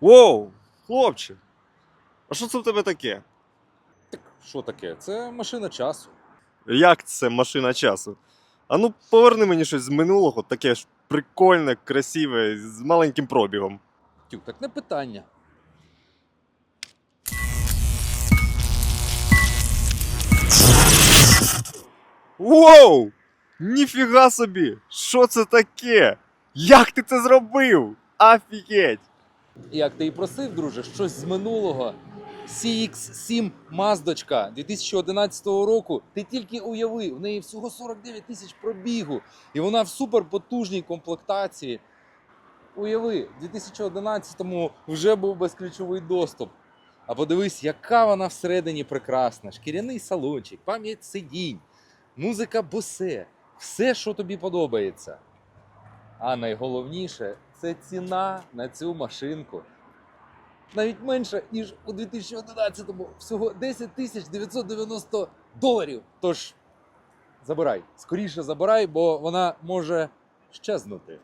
Воу, хлопче. А що це в тебе таке? Так що таке? Це машина часу. Як це машина часу? А ну поверни мені щось з минулого, таке ж прикольне, красиве, з маленьким пробігом. Тюк, так не питання. Воу! Ніфіга собі! Що це таке? Як ти це зробив? Офігеть! Як ти і просив, друже, щось з минулого. CX7 Маздочка 2011 року. Ти тільки уяви, в неї всього 49 тисяч пробігу, і вона в суперпотужній комплектації. Уяви, в 2011-му вже був безключовий доступ. А подивись, яка вона всередині прекрасна. Шкіряний салончик, пам'ять сидінь, музика босе, все, що тобі подобається. А найголовніше це ціна на цю машинку. Навіть менша, ніж у 2011-му. Всього 10 тисяч 990 доларів. Тож забирай, скоріше забирай, бо вона може щезнути.